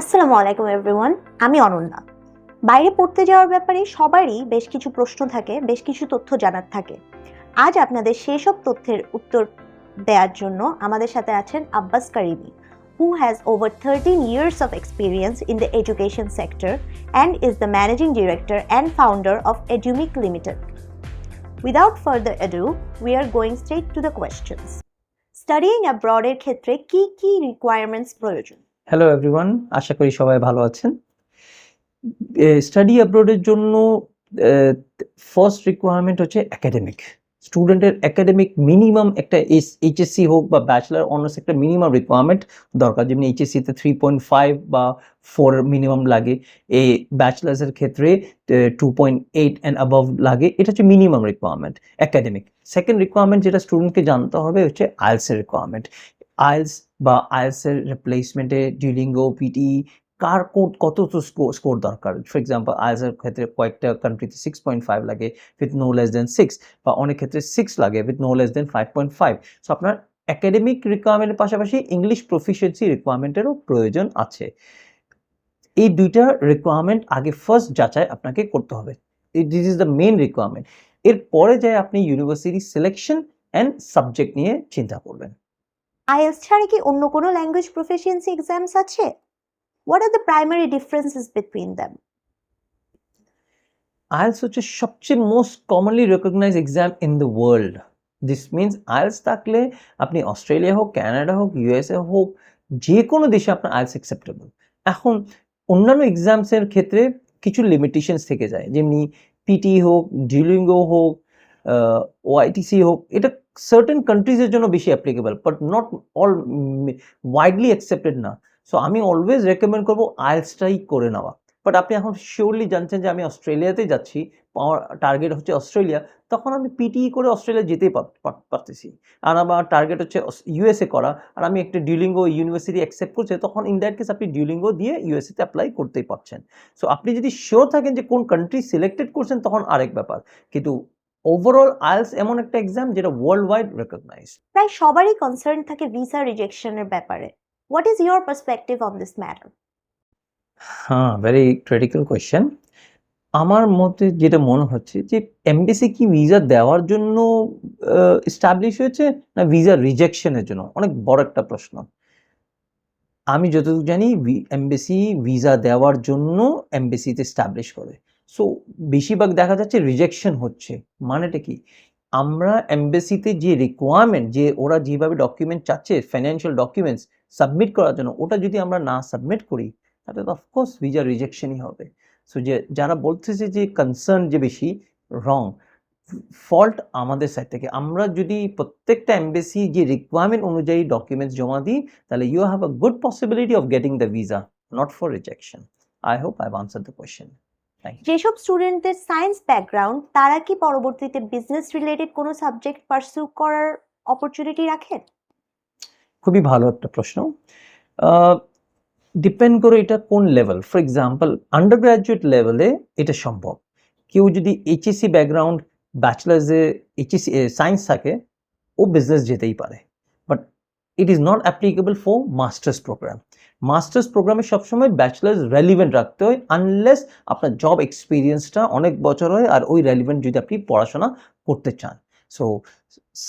আসসালামু আলাইকুম এভরিওয়ান আমি অনন্যা। বাইরে পড়তে যাওয়ার ব্যাপারে সবারই বেশ কিছু প্রশ্ন থাকে, বেশ কিছু তথ্য জানার থাকে। আজ আপনাদের সেই সব তথ্যের উত্তর দেওয়ার জন্য আমাদের সাথে আছেন Abbas Karimi who has over thirteen years of experience in the education sector and is the managing director and founder of Edumic Limited without further ado we are going straight to the questions studying অ্যাব্রডের ক্ষেত্রে কী কী requirements প্রয়োজন? Hello everyone আশা করি সবাই ভালো আছেন। Study অ্যাব্রোডের জন্য ফার্স্ট রিকোয়ারমেন্ট হচ্ছে একাডেমিক স্টুডেন্টের একাডেমিক মিনিমাম একটা এইচএসসি হোক বা ব্যাচেলার অনার্স একটা মিনিমাম রিকোয়ারমেন্ট দরকার। যেমনি এইচএসসিতে থ্রি পয়েন্ট ফাইভ বা ফোর মিনিমাম লাগে। এই ব্যাচেলার্সের ক্ষেত্রে two point eight and above লাগে। এটা হচ্ছে minimum requirement academic second requirement যেটা স্টুডেন্টকে জানতে হবে হচ্ছে আইএলসের রিকোয়ারমেন্ট আইএলস বা আইএলসের রিপ্লেসমেন্টে ডিউলিঙ্গো পিটি কার কোড, কত তো স্কোর দরকার? ফর এক্সাম্পল আইএলসের ক্ষেত্রে কয়েকটা কান্ট্রিতে সিক্স পয়েন্ট ফাইভ লাগে with no less than six বা অনেক ক্ষেত্রে সিক্স লাগে with no less than five point five so আপনার একাডেমিক রিকোয়ারমেন্টের পাশাপাশি ইংলিশ প্রফিসিয়েন্সি রিকোয়ারমেন্টেরও প্রয়োজন আছে। এই দুইটা রিকোয়ারমেন্ট আগে ফার্স্ট যাচাই আপনাকে করতে হবে। This is the main requirement এরপরে যায় আপনি ইউনিভার্সিটি সিলেকশন অ্যান্ড সাবজেক্ট নিয়ে চিন্তা করবেন। আইএলস ছাড়া কি অন্য কোনো ল্যাঙ্গুয়েজ প্রফেশিয়েন্সি এক্সামস আছে? What are the primary differences between them IELTS হচ্ছে সবচেয়ে most commonly recognise exam in the world this means IELTS থাকলে আপনি অস্ট্রেলিয়া হোক ক্যানাডা হোক, ইউএসএ হোক যে কোনো দেশে আপনার আইএলস অ্যাকসেপ্টেবল এখন অন্যান্য এক্সামসের ক্ষেত্রে কিছু লিমিটেশনস থেকে যায়। যেমনি পিটি হোক ডিউলিঙ্গো হোক ওআইটিসি হোক, এটা সার্টেন কান্ট্রিজের জন্য বেশি applicable but not all widely accepted না। সো আমি অলওয়েজ রেকমেন্ড করব আইএলসটাই করে নেওয়া। বাট আপনি এখন শিওরলি জানছেন যে আমি অস্ট্রেলিয়াতে যাচ্ছি আমার টার্গেট হচ্ছে অস্ট্রেলিয়া, তখন আমি পিটিই করে অস্ট্রেলিয়া যেতেই পার- পার- পারতেছি। আর আমার টার্গেট হচ্ছে ইউএসএ করা। আর আমি একটা ডিউলিঙ্গো ইউনিভার্সিটি অ্যাকসেপ্ট করছে, তখন ইন দ্যাট কেস আপনি ডিউলিঙ্গো দিয়ে ইউএসএতে অ্যাপ্লাই করতেই পারছেন। সো আপনি যদি শিওর থাকেন যে কোন কান্ট্রি সিলেক্টেড করছেন, তখন আরেক ব্যাপার। কিন্তু ওভারঅল আইএলস এমন একটা এক্সাম যেটা ওয়ার্ল্ড ওয়াইড রেকগনাইজ প্রায় সবারই কনসার্ন থাকে ভিসা রিজেকশনের ব্যাপারে। What is your perspective on this matter হ্যাঁ ভেরি ক্রিটিক্যাল কোয়েশ্চেন আমার মতে যেটা মনে হচ্ছে যে এমবিসি কি ভিসা দেওয়ার জন্য এস্টাবলিশ হয়েছে না ভিসা রিজেকশনের জন্য? অনেক বড় একটা প্রশ্ন। আমি যতটুকু জানি এমবিসি ভিসা দেওয়ার জন্য এমবিসিতে এস্টাবলিশ করে। সো বেশিরভাগ দেখা যাচ্ছে রিজেকশন হচ্ছে। মানেটা কি? আমরা এমবেসিতে যে রিকোয়ারমেন্ট যে ওরা যেভাবে ডকুমেন্ট চাচ্ছে ফাইন্যান্সিয়াল ডকুমেন্টস সাবমিট করার জন্য, ওটা যদি আমরা না সাবমিট করি, তাহলে তো অফকোর্স ভিসা রিজেকশনই হবে। সো যে যারা বলতেছে যে কনসার্ন যে বেশি রং ফল্ট আমাদের সাইড থেকে। আমরা যদি প্রত্যেকটা এমবেসি যে রিকোয়ারমেন্ট অনুযায়ী ডকুমেন্টস জমা দিই, তাহলে you have a good possibility of getting the visa not for rejection I hope I answer the question যেসব স্টুডেন্টদের সায়েন্স ব্যাকগ্রাউন্ড তারা কি পরবর্তীতে বিজনেস রিলেটেড কোনো সাবজেক্ট পারসু করার অপরচুনিটি রাখেন? খুবই ভালো একটা প্রশ্ন। ডিপেন্ড করে এটা কোন level for example under graduate লেভেলে এটা সম্ভব। কেউ যদি এইচএসসি ব্যাকগ্রাউন্ড ব্যাচেলার্সে এইচএসসি সায়েন্স থাকে ও বিজনেস যেতেই পারে। But it is not applicable for masters program masters প্রোগ্রামে সবসময় ব্যাচেলার্স রেলিভেন্ট রাখতে হয় আনলেস আপনার জব এক্সপিরিয়েন্সটা অনেক বছর হয় আর ওই রেলিভেন্ট যদি আপনি পড়াশোনা করতে চান। সো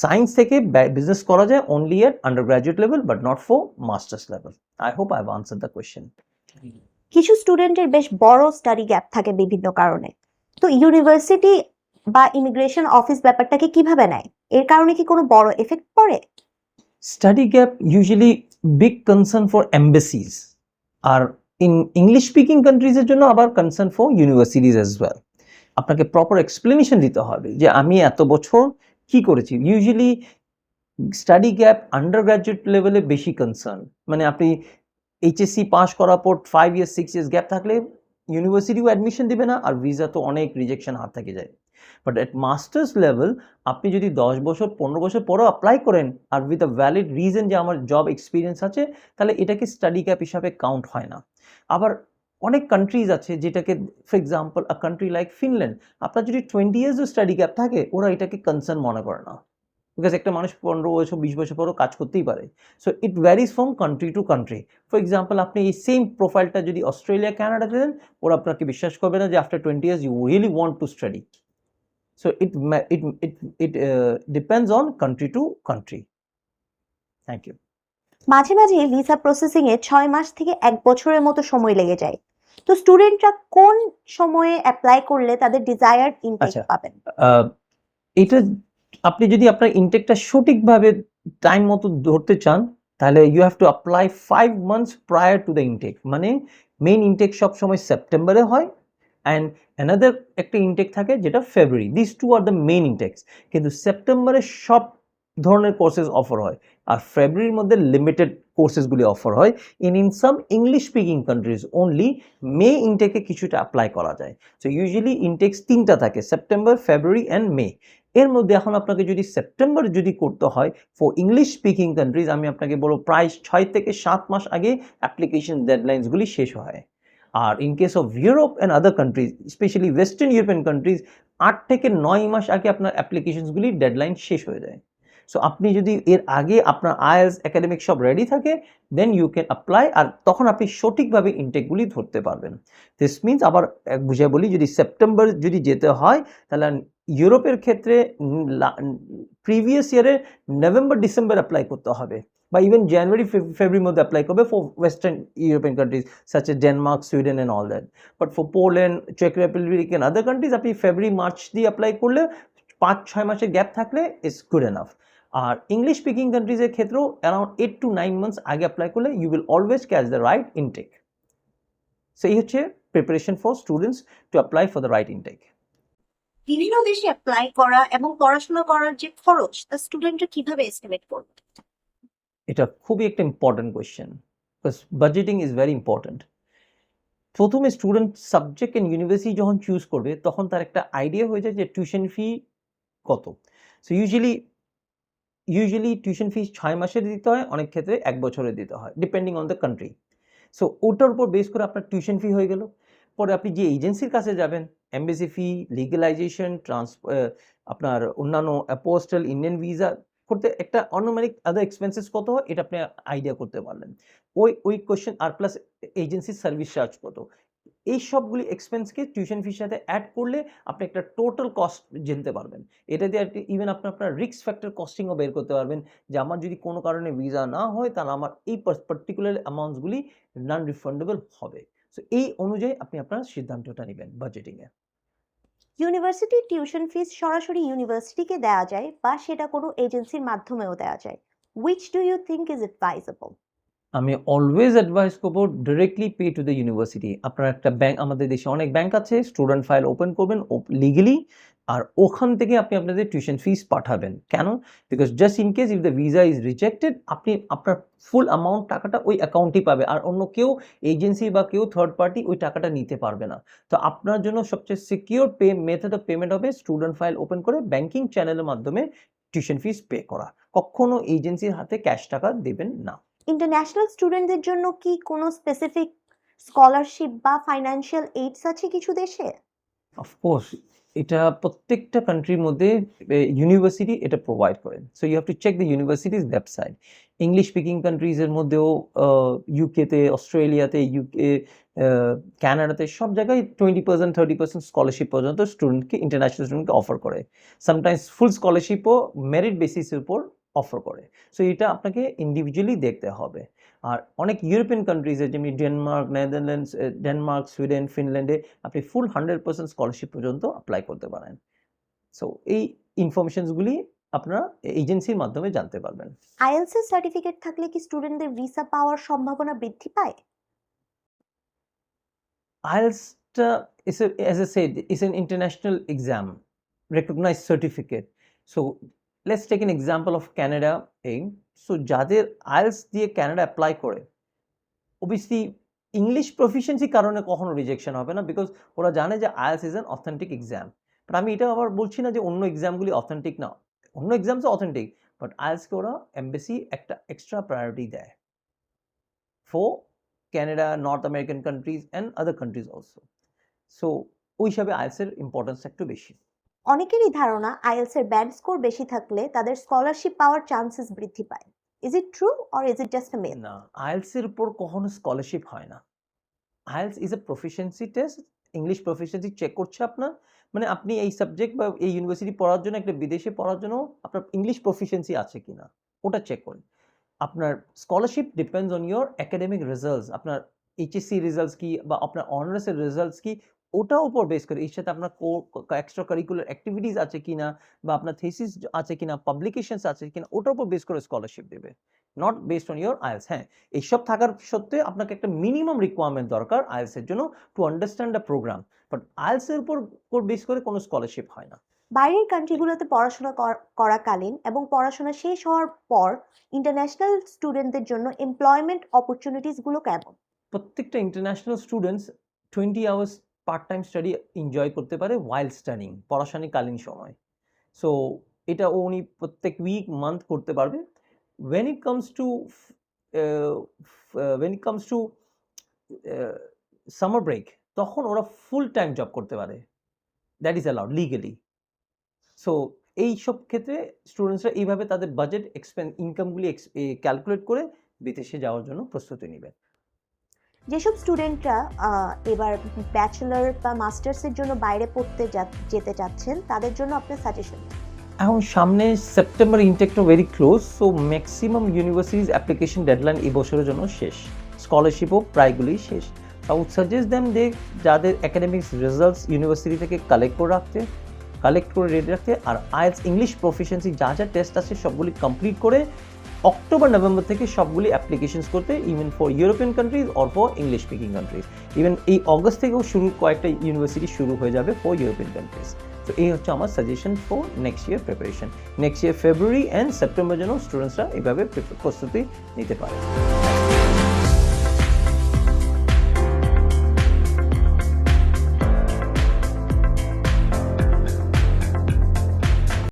সায়েন্স থেকে বিজনেস করা যায় only at undergraduate level but not for masters level I hope I answer the question কিছু স্টুডেন্টের বেশ বড় স্টাডি গ্যাপ থাকে বিভিন্ন কারণে। তো ইউনিভার্সিটি বা ইমিগ্রেশন অফিস ব্যাপারটাকে কীভাবে নেয়? এর কারণে কি কোনো বড় এফেক্ট পড়ে? Study gap usually big concern for embassies আর ইন ইংলিশ স্পিকিং কান্ট্রিজের জন্য আবার concern for universities as well আপনাকে প্রপার এক্সপ্লেনেশন দিতে হবে যে আমি এত বছর কি করেছি। Usually study gap under graduate লেভেলে বেশি কনসার্ন মানে আপনি এইচএসসি পাস করার পর five years six years gap থাকলে ইউনিভার্সিটিও অ্যাডমিশন দেবে না, আর ভিসা তো অনেক রিজেকশন হাত থেকে যায়। বাট এট মাস্টার্স লেভেল আপনি যদি দশ বছর, পনেরো বছর পরেও অ্যাপ্লাই করেন আর উইথ আ ভ্যালিড রিজন যে আমার জব এক্সপিরিয়েন্স আছে, তাহলে এটাকে স্টাডি ক্যাপ হিসাবে কাউন্ট হয় না। আবার অনেক কান্ট্রিজ আছে যেটাকে for example a country like Finland আপনার যদি টোয়েন্টি ইয়ার্সও স্টাডি গ্যাপ থাকে, ওরা এটাকে কনসার্ন মনে করে না। বিকজ একটা মানুষ পনেরো বছর, বিশ বছর পরও কাজ করতেই পারে। So it varies from country to country for example আপনি এই সেম প্রোফাইলটা যদি অস্ট্রেলিয়া কানাডাতে দেন, ওরা আপনাকে বিশ্বাস করবে না যে after twenty years you really want to study so it it it it depends on country to country thank you মাঝে মাঝে ভিসা প্রসেসিং এ ছয় মাস থেকে এক বছরের মতো সময় লেগে যায়। তো স্টুডেন্টরা কোন সময়ে অ্যাপ্লাই করলে তাদের ডিজায়ার্ড ইনটেক আচ্ছা। পাবেন? আহ, এটা আপনি যদি আপনার ইনটেকটা সঠিকভাবে টাইম মতো ধরতে চান তাহলে you have to apply five months prior to the intake মানে মেইন ইনটেক সবসময় সেপ্টেম্বরে হয় অ্যান্ড অ্যানাদার একটা ইনটেক থাকে যেটা February this two are the main intakes কিন্তু সেপ্টেম্বরে সব ধরনের কোর্সেস অফার হয়। আর ফেব্রুয়ারির মধ্যে লিমিটেড কোর্সেসগুলি অফার হয়। In in some English speaking countries only May ইনটেকে কিছুটা অ্যাপ্লাই করা যায়। সো ইউজুয়ালি ইনটেক্স তিনটা থাকে সেপ্টেম্বর ফেব্রুয়ারি অ্যান্ড মে এর মধ্যে এখন আপনাকে যদি সেপ্টেম্বর যদি করতে হয় ফর ইংলিশ স্পিকিং কান্ট্রিজ আমি আপনাকে বলব, প্রায় ছয় থেকে সাত মাস আগে অ্যাপ্লিকেশন ডেডলাইন্সগুলি শেষ হয়। আর in case of Europe and other countries specially western European countries আট থেকে নয় মাস আগে আপনার অ্যাপ্লিকেশনসগুলি ডেডলাইন শেষ হয়ে যায়। সো আপনি যদি এর আগে আপনার আইএলস একাডেমিক সব রেডি থাকে দেন ইউ ক্যান অ্যাপ্লাই আর তখন আপনি সঠিকভাবে ইনটেকগুলি ধরতে পারবেন। দিস মিনস আবার বুঝে বলি, যদি সেপ্টেম্বর যদি যেতে হয়, তাহলে ইউরোপের ক্ষেত্রে প্রিভিয়াস ইয়ারে নভেম্বর ডিসেম্বর অ্যাপ্লাই করতে হবে বা ইভেন জানুয়ারি ফেব্রুয়ারির মধ্যে অ্যাপ্লাই করবে for western European countries such as Denmark Sweden and all that but for Poland check Republic and other countries আপনি ফেব্রুয়ারি মার্চ দিয়ে অ্যাপ্লাই করলে পাঁচ, ছয় মাসের গ্যাপ থাকলে ইটস গুড এনাফ আর ইংলিশ স্পিকিং কান্ট্রিজের ক্ষেত্রেও around eight to nine months আগে অ্যাপ্লাই করলে you will always catch the right intake সেই হচ্ছে preparation for students to apply for the right intake বিভিন্ন দেশে অ্যাপ্লাই করা এবং পড়াশোনা করার যে খরচ, তা স্টুডেন্টরা কীভাবে এস্টিমেট করবে? এটা খুবই একটা important question budgeting is very important প্রথমে স্টুডেন্ট সাবজেক্ট অ্যান্ড ইউনিভার্সিটি যখন চুজ করবে, তখন তার একটা আইডিয়া হয়ে যায় যে টিউশন ফি কত। So usually usually tuition fee ছয় মাসের দিতে হয়, অনেক ক্ষেত্রে এক বছরে দিতে হয় depending on the country so ওটার উপর বেস করে আপনার টিউশন ফি হয়ে গেল। পরে আপনি যে এজেন্সির কাছে যাবেন এমবেসি ফি লিগালাইজেশন ট্রান্স আপনার অন্যান্য পোস্টাল ইন্ডিয়ান ভিসা করতে একটা অনোমেরিক আদার এক্সপেন্সেস কত হয়, এটা আপনি আইডিয়া করতে পারলেন। ওই ওই কোয়েশ্চেন আর প্লাস এজেন্সির সার্ভিস চার্জ কত? এই সবগুলি এক্সপেন্সকে টিউশন ফির সাথে অ্যাড করলে আপনি একটা টোটাল কস্ট জানতে পারবেন। এটা দিয়ে ইভেন আপনি আপনার রিস্ক ফ্যাক্টর কস্টিংও বের করতে পারবেন যে আমার যদি কোনো কারণে ভিসা না হয়, তাহলে আমার এই পার্টিকুলার অ্যামাউন্টসগুলি নন রিফান্ডেবল হবে। সো এই অনুযায়ী আপনি আপনার সিদ্ধান্তটা নেবেন বাজেটিংয়ে ইউনিভার্সিটি টিউশন ফিস সরাসরি ইউনিভার্সিটিকে দেওয়া যায় বা সেটা কোনো এজেন্সির মাধ্যমেও দেওয়া যায়। Which do you think is advisable আমি অলওয়েজ অ্যাডভাইস করব directly pay to the university আপনার একটা ব্যাংক আমাদের দেশে অনেক ব্যাংক আছে স্টুডেন্ট ফাইল ওপেন করবেন লিগেলি আর ওখান থেকে আপনি আপনাদের টিউশন ফিস পাঠাবেন। কেন? Because just in case if the visa is rejected আপনি আপনার ফুল অ্যামাউন্ট টাকাটা ওই অ্যাকাউন্টেই পাবে, আর অন্য কেউ এজেন্সি বা কেউ থার্ড পার্টি ওই টাকাটা নিতে পারবে না। তো আপনার জন্য সবচেয়ে secure pay method of payment হবে স্টুডেন্ট ফাইল ওপেন করে ব্যাংকিং চ্যানেলের মাধ্যমে টিউশন ফিস পে করা। কখনো এজেন্সির হাতে ক্যাশ টাকা দেবেন না। ইন্টারন্যাশনাল স্টুডেন্টদের জন্য কি কোনো স্পেসিফিক স্কলারশিপ বা ফাইন্যান্সিয়াল এইডস আছে কিছু দেশে? অফকোর্স এটা প্রত্যেকটা কান্ট্রির মধ্যে ইউনিভার্সিটি এটা প্রোভাইড করেন so you have to check the university's website English speaking কান্ট্রিজের মধ্যেও ইউকেতে অস্ট্রেলিয়াতে ইউকে ক্যানাডাতে সব জায়গায় twenty percent thirty percent scholarship পর্যন্ত স্টুডেন্টকে ইন্টারন্যাশনাল স্টুডেন্টকে অফার করে। সামটাইমস ফুল স্কলারশিপও মেরিট বেসিসের উপর অফার করে। সো এটা আপনাকে ইন্ডিভিজুয়ালি দেখতে হবে। আর অনেক ইউরোপিয়ান কান্ট্রিজে যেমনি ডেনমার্ক নেদারল্যান্ডস ডেনমার্ক সুইডেন ফিনল্যান্ডে আপনি ফুল হান্ড্রেড পার্সেন্ট স্কলারশিপ পর্যন্ত অ্যাপ্লাই করতে পারেন। সো এই ইনফরমেশনসগুলি আপনারা এজেন্সির মাধ্যমে জানতে পারবেন। আইএলস এর সার্টিফিকেট থাকলে কি স্টুডেন্টদের ভিসা পাওয়ার সম্ভাবনা বৃদ্ধি পায়? IELTS is এ I said, is an international exam, recognized certificate. So let's take an example of Canada. এই সো যাদের আইএলস দিয়ে ক্যানাডা অ্যাপ্লাই করে অবভিয়াসলি ইংলিশ প্রফিসিয়েন্সি কারণে কখনো রিজেকশন হবে না বিকজ ওরা জানে যে IELTS is an authentic exam but আমি এটা আবার বলছি না যে অন্য এক্সামগুলি অথেন্টিক না। অন্য এক্সামস অথেন্টিক বাট আইএলসকে ওরা এমবেসি একটা এক্সট্রা প্রায়োরিটি দেয়। For Canada North American countries and other countries also so ওই হিসাবে আইএলসের ইম্পর্টেন্স একটু বেশি। অনেকেরই ধারণা আইএলস এর ব্যান্ড স্কোর বেশি থাকলে তাদের স্কলারশিপ পাওয়ার চান্সেস বৃদ্ধি পায়। Is it true or is it just myth না আইএলস এর উপর কখনো স্কলারশিপ হয় না। IELTS is a proficiency test English proficiency check করছে আপনার। মানে আপনি এই সাবজেক্ট বা এই ইউনিভার্সিটি পড়ার জন্য, একটা বিদেশে পড়ার জন্য আপনার ইংলিশ প্রফিসিয়েন্সি আছে কিনা, ওটা চেক করুন। আপনার scholarship depends on your academic results আপনার এইচএসসি রেজাল্টস কি বা আপনার অনার্সের রেজাল্টস কি ওটার উপর বেস করে এর সাথে আপনার এক্সট্রা কারিকুলার অ্যাক্টিভিটিস আছে কিনা বা আপনার থিসিস আছে কিনা পাবলিকেশনস আছে কিনা ওটার উপর বেস করে স্কলারশিপ দেবে। Not based on your IELTS হ্যাঁ এইসব থাকার সত্ত্বে আপনাকে একটা মিনিমাম রিকোয়ারমেন্ট দরকার আইএলস এর জন্য to understand the programme but IELTS এর উপর বেস করে কোনো স্কলারশিপ হয় না। বাইরের কান্ট্রিগুলোতে পড়াশোনা কর- করাকালীন এবং পড়াশোনা শেষ হওয়ার পর ইন্টারন্যাশনাল স্টুডেন্টদের জন্য এমপ্লয়মেন্ট অপরচুনিটিসগুলো কেমন? প্রত্যেকটা international students twenty hours part time study enjoy করতে পারে ওয়াইল স্টাডিং পড়াশোনাকালীন সময়। সো এটা উনি প্রত্যেক উইক মান্থ করতে পারবে। When it comes to when it comes to summer break তখন ওরা ফুল টাইম জব করতে পারে। That is allowed legally so এই সব ক্ষেত্রে স্টুডেন্টসরা এইভাবে তাদের বাজেট এক্সপেন ইনকামগুলি ক্যালকুলেট করে বিদেশে যাওয়ার জন্য প্রস্তুতি নেবে যেসব স্টুডেন্টরা এবার ব্যাচেলর বা মাস্টার্সের জন্য বাইরে পড়তে যেতে চাচ্ছেন, তাদের জন্য আপনার সাজেশন এখন সামনে September ইনটেকটা very close so maximum universities application deadline এই বছরের জন্য শেষ। স্কলারশিপও প্রায়গুলি শেষ। I would suggest them they যাদের একাডেমিক্স রেজাল্টস ইউনিভার্সিটি থেকে কালেক্ট করে রাখতে কালেক্ট করে রেডি রাখতে, আর আইএলস ইংলিশ প্রফিসিয়েন্সি যা যা টেস্ট আছে সবগুলি কমপ্লিট করে অক্টোবর নভেম্বর থেকে সবগুলি অ্যাপ্লিকেশনস করতে even for European countries or for English speaking countries even এই অগস্ট থেকেও শুরু, কয়েকটা ইউনিভার্সিটি শুরু হয়ে যাবে ফর ইউরোপিয়ান কান্ট্রিজ তো এই হচ্ছে আমার suggestion for next year preparation next year February and September যেন স্টুডেন্টসরা এভাবে প্রস্তুতি নিতে পারে।